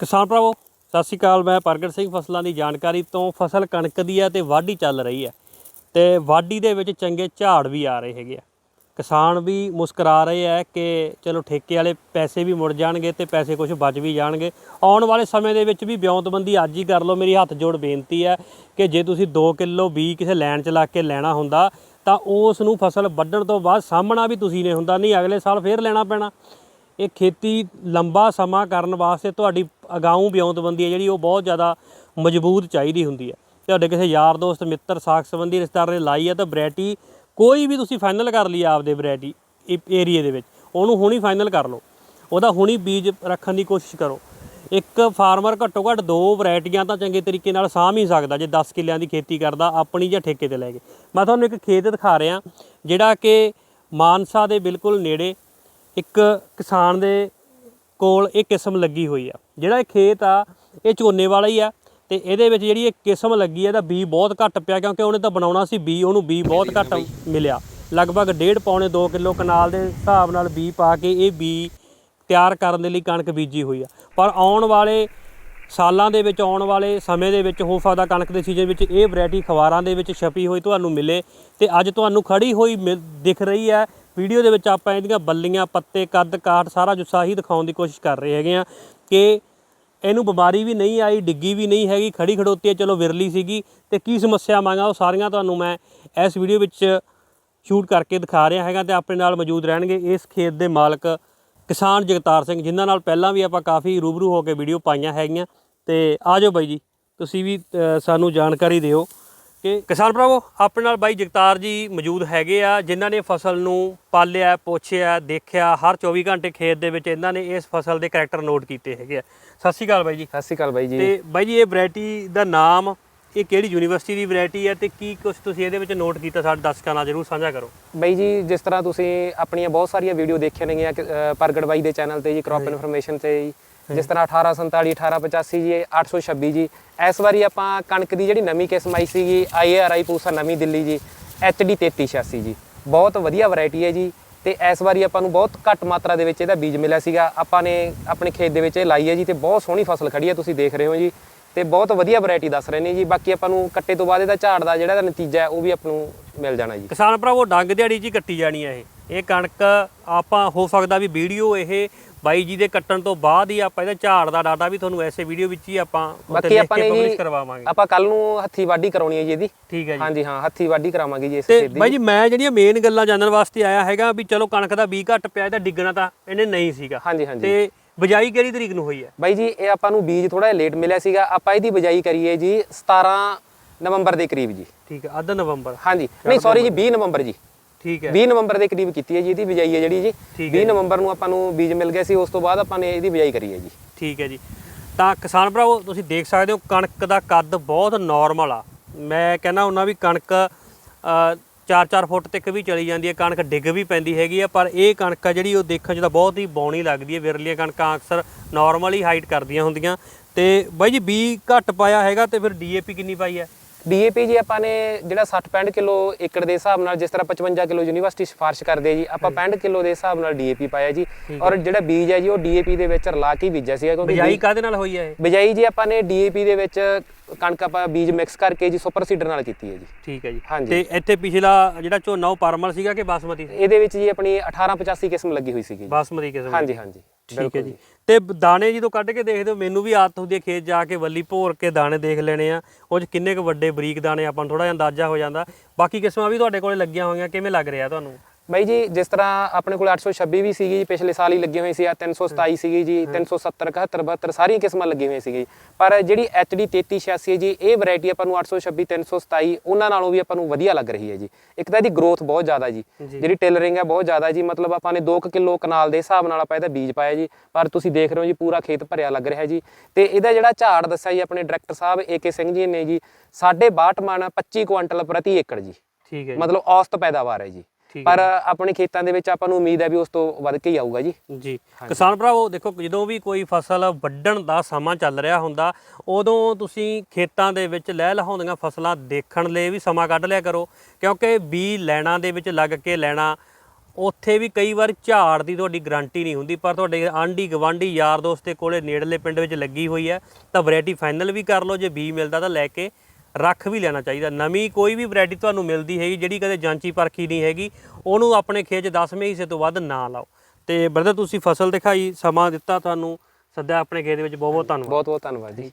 ਕਿਸਾਨ ਭਰਾਵੋ, ਸਤਿ ਸ਼੍ਰੀ ਅਕਾਲ। ਮੈਂ ਪ੍ਰਗਟ ਸਿੰਘ ਫਸਲਾਂ ਦੀ ਜਾਣਕਾਰੀ ਤੋਂ। ਫਸਲ ਕਣਕ ਦੀ ਹੈ ਤੇ ਵਾਢੀ ਚੱਲ ਰਹੀ ਹੈ ਤੇ ਵਾਢੀ ਦੇ ਵਿੱਚ ਚੰਗੇ ਝਾੜ ਵੀ ਆ ਰਹੇ ਹੈਗੇ ਆ। ਕਿਸਾਨ ਵੀ ਮੁਸਕਰਾ ਰਹੇ ਆ ਕਿ ਚਲੋ ਠੇਕੇ ਵਾਲੇ ਪੈਸੇ ਵੀ ਮੁੜ ਜਾਣਗੇ ਤੇ ਪੈਸੇ ਕੁਝ ਬਚ ਵੀ ਜਾਣਗੇ। ਆਉਣ ਵਾਲੇ ਸਮੇਂ ਦੇ ਵਿੱਚ ਵੀ ਬਿਉਂਤਬੰਦੀ ਅੱਜ ਹੀ ਕਰ ਲਓ। ਮੇਰੀ ਹੱਥ ਜੋੜ ਬੇਨਤੀ ਹੈ ਕਿ ਜੇ ਤੁਸੀਂ 2 ਕਿਲੋ ਬੀ ਕਿਸੇ ਲੈਣ ਚ ਲਾ ਕੇ ਲੈਣਾ ਹੁੰਦਾ ਤਾਂ ਉਸ ਨੂੰ ਫਸਲ ਵੱਢਣ ਤੋਂ ਬਾਅਦ ਸਾਹਮਣਾ ਵੀ ਤੁਸੀਂ ਨੇ ਹੁੰਦਾ। ਨਹੀਂ, ਅਗਲੇ ਸਾਲ ਫੇਰ ਲੈਣਾ ਪੈਣਾ। ਇਹ ਖੇਤੀ ਲੰਬਾ ਸਮਾਂ ਕਰਨ ਵਾਸਤੇ ਤੁਹਾਡੀ ਅਗਾਊਂ ਬਿਉਂਤਬੰਦੀ ਹੈ, ਜਿਹੜੀ ਉਹ ਬਹੁਤ ਜ਼ਿਆਦਾ ਮਜ਼ਬੂਤ ਚਾਹੀਦੀ ਹੁੰਦੀ ਹੈ। ਤੁਹਾਡੇ ਕਿਸੇ ਯਾਰ ਦੋਸਤ, ਮਿੱਤਰ, ਸਾਖ ਸੰਬੰਧੀ ਰਿਸ਼ਤੇਦਾਰ ਨੇ ਲਾਈ ਹੈ ਤਾਂ ਵੈਰਾਈਟੀ ਕੋਈ ਵੀ ਤੁਸੀਂ ਫਾਈਨਲ ਕਰ ਲਈ ਆਪਦੇ ਵੈਰਾਈਟੀ ਏਰੀਏ ਦੇ ਵਿੱਚ। ਉਹਨੂੰ ਹੁਣੀ ਫਾਈਨਲ ਕਰ ਲਓ। ਉਹਦਾ ਹੁਣੀ ਬੀਜ ਰੱਖਣ ਦੀ ਕੋਸ਼ਿਸ਼ ਕਰੋ। ਇੱਕ ਫਾਰਮਰ ਘੱਟੋ ਘੱਟ ਦੋ ਵੈਰਾਈਟੀਆਂ ਤਾਂ ਚੰਗੇ ਤਰੀਕੇ ਨਾਲ ਸਾਂਭ ਹੀ ਸਕਦਾ, ਜੇ 10 ਕਿੱਲਿਆਂ ਦੀ ਖੇਤੀ ਕਰਦਾ ਆਪਣੀ ਜਾਂ ਠੇਕੇ ਤੇ ਲੈ ਕੇ। ਮੈਂ ਤੁਹਾਨੂੰ ਇੱਕ ਖੇਤ ਦਿਖਾ ਰਿਹਾ, ਜਿਹੜਾ ਕਿ ਮਾਨਸਾ ਦੇ ਬਿਲਕੁਲ ਨੇੜੇ ਇੱਕ ਕਿਸਾਨ ਦੇ ਕੋਲ ਇਹ ਕਿਸਮ ਲੱਗੀ ਹੋਈ ਆ। ਜਿਹੜਾ ਇਹ ਖੇਤ ਆ, ਇਹ ਝੋਨੇ ਵਾਲਾ ਹੀ ਆ ਤੇ ਇਹਦੇ ਵਿੱਚ ਜਿਹੜੀ ਇਹ ਕਿਸਮ ਲੱਗੀ ਆ, ਇਹਦਾ ਬੀ ਬਹੁਤ ਘੱਟ ਪਿਆ ਕਿਉਂਕਿ ਉਹਨੇ ਤਾਂ ਬਣਾਉਣਾ ਸੀ ਬੀ, ਉਹਨੂੰ ਬੀ ਬਹੁਤ ਘੱਟ ਮਿਲਿਆ। ਲਗਭਗ 1.5 ਪੌਣੇ 2 ਕਿਲੋ ਕਨਾਲ ਦੇ ਹਿਸਾਬ ਨਾਲ ਬੀ ਪਾ ਕੇ ਇਹ ਬੀ ਤਿਆਰ ਕਰਨ ਦੇ ਲਈ ਕਣਕ ਬੀਜੀ ਹੋਈ ਆ। ਪਰ ਆਉਣ ਵਾਲੇ ਸਾਲਾਂ ਦੇ ਵਿੱਚ, ਆਉਣ ਵਾਲੇ ਸਮੇਂ ਦੇ ਵਿੱਚ, ਹੋ ਸਕਦਾ ਕਣਕ ਦੇ ਸੀਜ਼ਨ ਵਿੱਚ ਇਹ ਵੈਰਾਈਟੀ ਖਵਾਰਾਂ ਦੇ ਵਿੱਚ ਛਪੀ ਹੋਈ ਤੁਹਾਨੂੰ ਮਿਲੇ ਤੇ ਅੱਜ ਤੁਹਾਨੂੰ ਖੜੀ ਹੋਈ ਮਿਲ- ਦਿਖ ਰਹੀ ਹੈ ਵੀਡੀਓ ਦੇ ਵਿੱਚ ਆਪਾਂ ਇਹਦੀਆਂ ਬੱਲੀਆਂ, ਪੱਤੇ, ਕੱਦ, ਕਾਠ, ਸਾਰਾ ਜੁੱਸਾ ਹੀ ਦਿਖਾਉਣ ਦੀ ਕੋਸ਼ਿਸ਼ ਕਰ ਰਹੇ ਹੈਗੇ ਆ ਕਿ ਇਹਨੂੰ ਬਿਮਾਰੀ ਵੀ ਨਹੀਂ ਆਈ, ਡਿੱਗੀ ਵੀ ਨਹੀਂ ਹੈਗੀ, ਖੜੀ ਖੜੋਤੀ ਹੈ, ਚਲੋ ਵਿਰਲੀ ਸੀਗੀ। ਤੇ ਕੀ ਸਮੱਸਿਆਵਾਂ ਆ, ਉਹ ਸਾਰੀਆਂ ਤੁਹਾਨੂੰ ਮੈਂ ਇਸ ਵੀਡੀਓ ਵਿੱਚ ਸ਼ੂਟ ਕਰਕੇ ਦਿਖਾ ਰਿਹਾ ਹੈਗਾ ਤੇ ਆਪਣੇ ਨਾਲ ਮੌਜੂਦ ਰਹਿਣਗੇ ਇਸ ਖੇਤ ਦੇ ਮਾਲਕ ਕਿਸਾਨ ਜਗਤਾਰ ਸਿੰਘ, ਜਿਨ੍ਹਾਂ ਨਾਲ ਪਹਿਲਾਂ ਵੀ ਆਪਾਂ ਕਾਫੀ ਰੂਬਰੂ ਹੋ ਕੇ ਵੀਡੀਓ ਪਾਈਆਂ ਹੈਗੀਆਂ। ਤੇ ਆ ਜਾਓ ਬਾਈ ਜੀ, ਤੁਸੀਂ ਵੀ ਸਾਨੂੰ ਜਾਣਕਾਰੀ ਦਿਓ। ਕਿ। ਕਿਸਾਨ ਭਰਾਵੋ ਆਪਣੇ ਨਾਲ ਬਾਈ ਜਗਤਾਰ ਜੀ ਮੌਜੂਦ ਹੈਗੇ ਆ ਜਿਨ੍ਹਾਂ ਨੇ ਫਸਲ ਨੂੰ ਪਾਲਿਆ ਪੋਛਿਆ ਦੇਖਿਆ ਹਰ 24 ਘੰਟੇ ਖੇਤ ਦੇ ਵਿੱਚ ਇਹਨਾਂ ਨੇ ਇਸ ਫਸਲ ਦੇ ਕਰੈਕਟਰ ਨੋਟ ਕੀਤੇ ਹੈਗੇ ਆ। ਸਤਿ ਸ਼੍ਰੀ ਅਕਾਲ ਬਾਈ ਜੀ। ਸਤਿ ਸ਼੍ਰੀ ਅਕਾਲ ਬਾਈ ਜੀ। ਤੇ ਬਾਈ ਜੀ ਇਹ ਵੈਰਾਈਟੀ ਦਾ ਨਾਮ ਇਹ ਕਿਹੜੀ ਯੂਨੀਵਰਸਿਟੀ ਦੀ ਵੈਰਾਈਟੀ ਹੈ ਤੇ ਕੀ ਕੁਝ ਤੁਸੀਂ ਇਹਦੇ ਵਿੱਚ ਨੋਟ ਕੀਤਾ ਸਾਡੇ ਦਰਸ਼ਕਾਂ ਨਾਲ ਜਰੂਰ ਸਾਂਝਾ ਕਰੋ। ਬਾਈ ਜੀ ਜਿਸ ਤਰ੍ਹਾਂ ਤੁਸੀਂ ਆਪਣੀਆਂ ਬਹੁਤ ਸਾਰੀਆਂ ਵੀਡੀਓ ਦੇਖੀਆਂ ਨੇਗੀਆਂ ਪ੍ਰਗਟ ਬਾਈ ਦੇ ਚੈਨਲ ਤੇ ਜੀ ਕ੍ਰੌਪ ਇਨਫੋਰਮੇਸ਼ਨ ਤੇ ਜੀ। ਜਿਸ ਤਰ੍ਹਾਂ 1847 1885 ਜੀ 826 ਜੀ, ਇਸ ਵਾਰੀ ਆਪਾਂ ਕਣਕ ਦੀ ਜਿਹੜੀ ਨਵੀਂ ਕਿਸਮ ਆਈ ਸੀਗੀ ਆਈਆਰਆਈ ਪੂਸਾ ਨਵੀਂ ਦਿੱਲੀ ਜੀ ਐਚਡੀ 3386 ਜੀ। ਬਹੁਤ ਵਧੀਆ ਵੈਰਾਈਟੀ ਹੈ ਜੀ ਤੇ ਇਸ ਵਾਰੀ ਆਪਾਂ ਨੂੰ ਬਹੁਤ ਘੱਟ ਮਾਤਰਾ ਦੇ ਵਿੱਚ ਇਹਦਾ ਬੀਜ ਮਿਲਿਆ ਸੀਗਾ। ਆਪਾਂ ਨੇ ਆਪਣੇ ਖੇਤ ਦੇ ਵਿੱਚ ਇਹ ਲਾਈ ਹੈ ਜੀ ਤੇ ਬਹੁਤ ਸੋਹਣੀ ਫਸਲ ਖੜੀ ਹੈ, ਤੁਸੀਂ ਦੇਖ ਰਹੇ ਹੋ ਜੀ ਤੇ ਬਹੁਤ ਵਧੀਆ ਵੈਰਾਈਟੀ ਦੱਸ ਰਹੇ ਨੇ ਜੀ। ਬਾਕੀ ਆਪਾਂ ਨੂੰ ਕੱਟੇ ਤੋਂ ਬਾਅਦ ਇਹਦਾ ਝਾੜ ਦਾ ਜਿਹੜਾ ਇਹਦਾ ਨਤੀਜਾ ਹੈ, ਉਹ ਵੀ ਆਪਾਂ ਨੂੰ ਮਿਲ ਜਾਣਾ ਜੀ। ਕਿਸਾਨ ਭਰਾਵੋ, ਡੰਗ ਦਿਹਾੜੀ ਜੀ ਕੱਟੀ ਜਾਣੀ ਹੈ ਇਹ। ਇਹ ਕਣਕ ਆਪਾਂ, ਹੋ ਸਕਦਾ ਵੀ ਵੀਡੀਓ ਇਹ ਬਾਈ ਜੀ ਦੇ ਕੱਟਣ ਤੋਂ ਬਾਅਦ ਹੀ ਆਪਾਂ ਇਹਦਾ ਝਾੜ ਦਾ ਡਾਟਾ ਵੀ ਤੁਹਾਨੂੰ ਐਸੇ ਵੀਡੀਓ ਵਿੱਚ ਹੀ ਆਪਾਂ ਬਾਕੀ ਆਪਾਂ ਨੇ ਪਬਲਿਸ਼ ਕਰਵਾਵਾਂਗੇ। ਆਪਾਂ ਕੱਲ ਨੂੰ ਹੱਥੀ ਵਾਢੀ ਕਰਾਉਣੀ ਹੈ ਜੀ ਇਹਦੀ। ਠੀਕ ਹੈ ਜੀ। ਹਾਂਜੀ ਹਾਂ ਹੱਥੀ ਵਾਢੀ ਕਰਾਵਾਂਗੇ ਜੀ ਇਸ ਤੇ ਬਾਈ ਜੀ ਮੈਂ ਜਿਹੜੀਆਂ ਮੇਨ ਗੱਲਾਂ ਜਾਣਨ ਵਾਸਤੇ ਆਇਆ ਹੈਗਾ ਵੀ ਚਲੋ ਕਣਕ ਦਾ ਬੀ ਘੱਟ ਪਿਆ ਇਹਦਾ ਡਿੱਗਣਾ ਤਾਂ ਇਹਨੇ ਨਹੀਂ ਸੀਗਾ। ਹਾਂਜੀ ਹਾਂਜੀ। ਤੇ ਬਜਾਈ ਕਿਹੜੀ ਤਰੀਕ ਨੂੰ ਹੋਈ ਹੈ? ਬਾਈ ਜੀ ਇਹ ਆਪਾਂ ਨੂੰ ਬੀਜ ਥੋੜਾ ਜਿਹਾ ਲੇਟ ਮਿਲਿਆ ਸੀਗਾ। ਆਪਾਂ ਇਹਦੀ ਬਜਾਈ ਕਰੀਏ ਜੀ 17 ਨਵੰਬਰ ਦੇ ਕਰੀਬ ਜੀ। ਠੀਕ ਹੈ ਅੱਧ ਨਵੰਬਰ। ਹਾਂਜੀ। ਨਹੀਂ ਸੌਰੀ ਜੀ 20 ਨਵੰਬਰ ਜੀ। ਠੀਕ ਹੈ। 20 ਨਵੰਬਰ ਦੇ ਕਰੀਬ ਕੀਤੀ ਹੈ ਜੀ ਇਹਦੀ ਬਜਾਈ ਹੈ ਜਿਹੜੀ ਜੀ। ਠੀਕ ਹੈ 20 ਨਵੰਬਰ ਨੂੰ ਆਪਾਂ ਨੂੰ ਬੀਜ ਮਿਲ ਗਿਆ ਸੀ ਉਸ ਤੋਂ ਬਾਅਦ ਆਪਾਂ ਨੇ ਇਹਦੀ ਬਜਾਈ ਕਰੀ ਹੈ ਜੀ। ਠੀਕ ਹੈ ਜੀ। ਤਾਂ ਕਿਸਾਨ ਭਰਾਵੋ ਤੁਸੀਂ ਦੇਖ ਸਕਦੇ ਹੋ ਕਣਕ ਦਾ ਕੱਦ ਬਹੁਤ ਨਾਰਮਲ ਆ। ਮੈਂ ਕਹਿੰਦਾ ਉਹਨਾਂ ਵੀ ਕਣਕ 4-4 ਫੁੱਟ ਤੱਕ ਵੀ ਚਲੀ ਜਾਂਦੀ ਹੈ ਕਣਕ ਡਿੱਗ ਵੀ ਪੈਂਦੀ ਹੈਗੀ ਆ ਪਰ ਇਹ ਕਣਕ ਆ ਜਿਹੜੀ ਉਹ ਦੇਖਣ 'ਚ ਤਾਂ ਬਹੁਤ ਹੀ ਬੌਣੀ ਲੱਗਦੀ ਹੈ। ਵਿਰਲੀਆਂ ਕਣਕਾਂ ਅਕਸਰ ਨਾਰਮਲ ਹੀ ਹਾਈਟ ਕਰਦੀਆਂ ਹੁੰਦੀਆਂ। ਤੇ ਬਾਈ ਜੀ ਬੀ ਘੱਟ ਪਾਇਆ ਹੈਗਾ ਤੇ ਫਿਰ ਡੀਏਪੀ ਕਿੰਨੀ ਪਾਈ ਹੈ? ਡੀਏਪੀ ਜੀ ਆਪਾਂ ਨੇ ਜਿਹੜਾ 60 65 ਕਿਲੋ ਏਕੜ ਦੇ ਹਿਸਾਬ ਨਾਲ ਜਿਸ ਤਰ੍ਹਾਂ 55 ਕਿਲੋ ਯੂਨੀਵਰਸਿਟੀ ਸਿਫਾਰਿਸ਼ ਕਰਦੇ ਜੀ ਆਪਾਂ 65 ਕਿਲੋ ਦੇ ਹਿਸਾਬ ਨਾਲ ਡੀਏਪੀ ਪਾਇਆ ਜੀ ਔਰ ਜਿਹੜਾ ਬੀਜ ਹੈ ਜੀ ਉਹ ਡੀਏਪੀ ਦੇ ਵਿੱਚ ਰਲਾ ਕੇ ਬੀਜਿਆ ਸੀਗਾ ਕਿਉਂਕਿ ਬਿਜਾਈ ਕਾਦੇ ਨਾਲ ਹੋਈ ਹੈ ਇਹ? ਬਿਜਾਈ ਜੀ ਆਪਾਂ ਨੇ ਡੀਏਪੀ ਦੇ ਵਿੱਚ ਕਣਕ ਆਪਾਂ ਬੀਜ ਮਿਕਸ ਕਰਕੇ ਜੀ ਸੁਪਰ ਸੀਡਰ ਨਾਲ ਕੀਤੀ ਹੈ ਜੀ। ਠੀਕ ਹੈ ਜੀ। ਹਾਂਜੀ। ਤੇ ਇੱਥੇ ਪਿਛਲਾ ਜਿਹੜਾ ਝੋਨਾ ਉਹ ਪਰਮਲ ਸੀਗਾ ਕਿ ਬਾਸਮਤੀ? ਇਹਦੇ ਵਿੱਚ ਜੀ ਆਪਣੀ 1885 ਕਿਸਮ ਲੱਗੀ ਹੋਈ ਸੀਗੀ। ਬਾਸਮਤੀ ਕਿਸਮ। ਹਾਂਜੀ ਹਾਂਜੀ। ਠੀਕ ਹੈ ਜੀ। ਤੇ ਦਾਣੇ ਜਦੋਂ ਕੱਢ ਕੇ ਦੇਖਦੇ ਹੋ ਮੈਨੂੰ ਵੀ ਆਦਤ ਹੁੰਦੀ ਹੈ ਖੇਤ ਜਾ ਕੇ ਵੱਲੀ ਭੋਰ ਕੇ ਦਾਣੇ ਦੇਖ ਲੈਣੇ ਆ। ਉਹ 'ਚ ਕਿੰਨੇ ਕੁ ਵੱਡੇ ਬਰੀਕ ਦਾਣੇ ਆਪਾਂ ਨੂੰ ਥੋੜਾ ਜਿਹਾ ਅੰਦਾਜ਼ਾ ਹੋ ਜਾਂਦਾ। ਬਾਕੀ ਕਿਸਮਾਂ ਵੀ ਤੁਹਾਡੇ ਕੋਲੇ ਲੱਗੀਆਂ ਹੋਈਆਂ ਕਿਵੇਂ ਲੱਗ ਰਿਹਾ ਤੁਹਾਨੂੰ? ਬਾਈ ਜੀ ਜਿਸ ਤਰ੍ਹਾਂ ਆਪਣੇ ਕੋਲ 826 ਵੀ ਸੀਗੀ ਜੀ ਪਿਛਲੇ ਸਾਲ ਹੀ ਲੱਗੀ ਹੋਈ ਸੀ ਆ 327 ਸੀਗੀ ਜੀ 370 71 72 ਸਾਰੀਆਂ ਕਿਸਮਾਂ ਲੱਗੀਆਂ ਹੋਈਆਂ ਸੀਗੀ। ਪਰ ਜਿਹੜੀ HD 3386 ਹੈ ਜੀ ਇਹ ਵੈਰਾਈਟੀ ਆਪਾਂ ਨੂੰ 826 327 ਉਹਨਾਂ ਨਾਲੋਂ ਵੀ ਆਪਾਂ ਨੂੰ ਵਧੀਆ ਲੱਗ ਰਹੀ ਹੈ ਜੀ। ਇੱਕ ਤਾਂ ਇਹਦੀ ਗਰੋਥ ਬਹੁਤ ਜ਼ਿਆਦਾ ਜੀ। ਜਿਹੜੀ ਟੇਲਰਿੰਗ ਹੈ ਬਹੁਤ ਜ਼ਿਆਦਾ ਜੀ ਮਤਲਬ ਆਪਾਂ ਨੇ 2 ਕਿਲੋ ਕਨਾਲ ਦੇ ਹਿਸਾਬ ਨਾਲ ਆਪਾਂ ਇਹਦਾ ਬੀਜ ਪਾਇਆ ਜੀ। ਪਰ ਤੁਸੀਂ ਦੇਖ ਰਹੇ ਹੋ ਜੀ ਪੂਰਾ ਖੇਤ ਭਰਿਆ ਲੱਗ ਰਿਹਾ ਜੀ। ਤੇ ਇਹਦਾ ਜਿਹੜਾ ਝਾੜ ਦੱਸਿਆ ਜੀ ਆਪਣੇ ਡਾਇਰੈਕਟਰ ਸਾਹਿਬ ਏਕੇ ਸਿੰਘ ਜੀ ਨੇ ਜੀ 62 ਮਣ 25 ਕੁਇੰਟਲ ਪ੍ਰਤੀ ਏਕੜ ਜੀ। ਠੀਕ ਹੈ ਮਤਲਬ ਔਸਤ ਪੈਦਾਵਾਰ ਹੈ ਜੀ। ਪਰ ਆਪਣੇ ਖੇਤਾਂ ਦੇ ਵਿੱਚ ਆਪਾਂ ਨੂੰ ਉਮੀਦ ਹੈ ਵੀ ਉਸ ਤੋਂ ਵੱਧ ਕੇ ਹੀ ਆਊਗਾ ਜੀ। ਜੀ। ਕਿਸਾਨ ਭਰਾਵੋ ਦੇਖੋ ਜਦੋਂ ਵੀ ਕੋਈ ਫਸਲ ਵੱਢਣ ਦਾ ਸਮਾਂ ਚੱਲ ਰਿਹਾ ਹੁੰਦਾ ਉਦੋਂ ਤੁਸੀਂ ਖੇਤਾਂ ਦੇ ਵਿੱਚ ਲੈ ਲਹਾਉਂਦੀਆਂ ਫਸਲਾਂ ਦੇਖਣ ਲਈ ਵੀ ਸਮਾਂ ਕੱਢ ਲਿਆ ਕਰੋ ਕਿਉਂਕਿ ਬੀ ਲੈਣਾ ਦੇ ਵਿੱਚ ਲੱਗ ਕੇ ਲੈਣਾ ਉੱਥੇ ਵੀ ਕਈ ਵਾਰ ਝਾੜ ਦੀ ਤੁਹਾਡੀ ਗਾਰੰਟੀ ਨਹੀਂ ਹੁੰਦੀ ਪਰ ਤੁਹਾਡੇ ਆਂਢੀ ਗਵਾਂਢੀ ਯਾਰ ਦੋਸਤ ਦੇ ਕੋਲੇ ਨੇੜਲੇ ਪਿੰਡ ਵਿੱਚ ਲੱਗੀ ਹੋਈ ਹੈ ਤਾਂ ਵੈਰਾਈਟੀ ਫਾਈਨਲ ਵੀ ਕਰ ਲਓ ਜੇ ਬੀ ਮਿਲਦਾ ਤਾਂ ਲੈ ਕੇ ਰੱਖ ਵੀ ਲੈਣਾ ਚਾਹੀਦਾ। ਨਵੀਂ ਕੋਈ ਵੀ ਵੈਰਾਈਟੀ ਤੁਹਾਨੂੰ ਮਿਲਦੀ ਹੈਗੀ, ਜਿਹੜੀ ਕਦੇ ਜਾਂਚੀ ਪਰਖੀ ਨਹੀਂ ਹੈਗੀ, ਉਹਨੂੰ ਆਪਣੇ ਖੇਤ 'ਚ 10ਵੇਂ ਹਿੱਸੇ ਤੋਂ ਵੱਧ ਨਾ ਲਾਓ। ਤੇ ਬ੍ਰਦਰ ਤੁਸੀਂ ਫਸਲ ਦਿਖਾਈ, ਸਮਾਂ ਦਿੱਤਾ ਤੁਹਾਨੂੰ। ਸੱਦਿਆ ਆਪਣੇ ਖੇਤ ਵਿੱਚ। ਬਹੁਤ ਬਹੁਤ ਧੰਨਵਾਦ। ਬਹੁਤ ਬਹੁਤ ਧੰਨਵਾਦ ਜੀ।